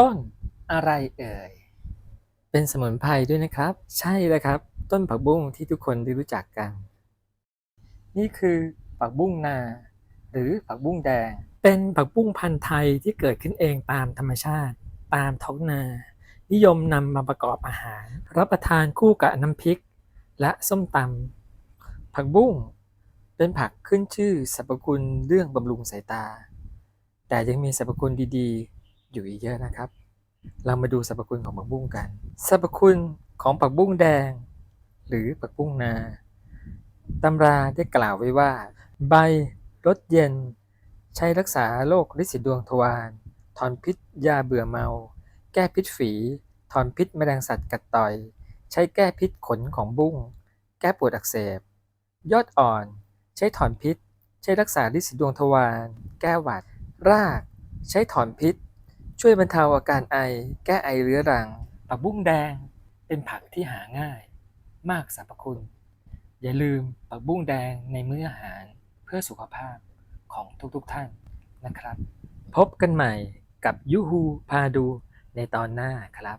ต้นอะไรเอ่ย เป็นสมุนไพรด้วยนะครับ ใช่แล้วครับ ต้นผักบุ้งที่ทุกคนได้รู้จักกัน นี่คือผักบุ้งนา หรือผักบุ้งแดง เป็นผักบุ้งพันธุ์ไทยที่เกิดขึ้นเองตามธรรมชาติ ตามท้องนา นิยมนำมาประกอบอาหาร รับประทานคู่กับน้ำพริก และส้มตำผักบุ้งเป็นผักขึ้นชื่อสรรพคุณเรื่องบำรุงสายตา แต่ยังมีสรรพคุณดีๆ อยู่อีกเยอะนะครับ เรามาดูสรรพคุณของผักบุ้งกัน สรรพคุณของผักบุ้งแดง หรือผักบุ้งนาตำราได้กล่าวไว้ว่า ใบรสเย็น ใช้รักษาโรคลินสีดวงทวารถอนพิษยาเบื่อเมา แก้พิษฝีถอนพิษแมลงสัตว์กัดต่อย ใช้แก้พิษขนของบุ้ง แก้ปวดอักเสบ ยอดอ่อน ใช้ถอนพิษ ใช้รักษาลินสีดวงทวาร แก้หวัด ราก ใช้ถอนพิษ ช่วยบรรเทาอาการไอ แก้ไอเรื้อรังผักบุ้งแดง เป็นผักที่หาง่าย มากสรรพคุณ อย่าลืมผักบุ้งแดงในมื้ออาหารเพื่อสุขภาพของทุกๆทท่านนะครับ พบกันใหม่กับยูฮูพาดูในตอนหน้าครับ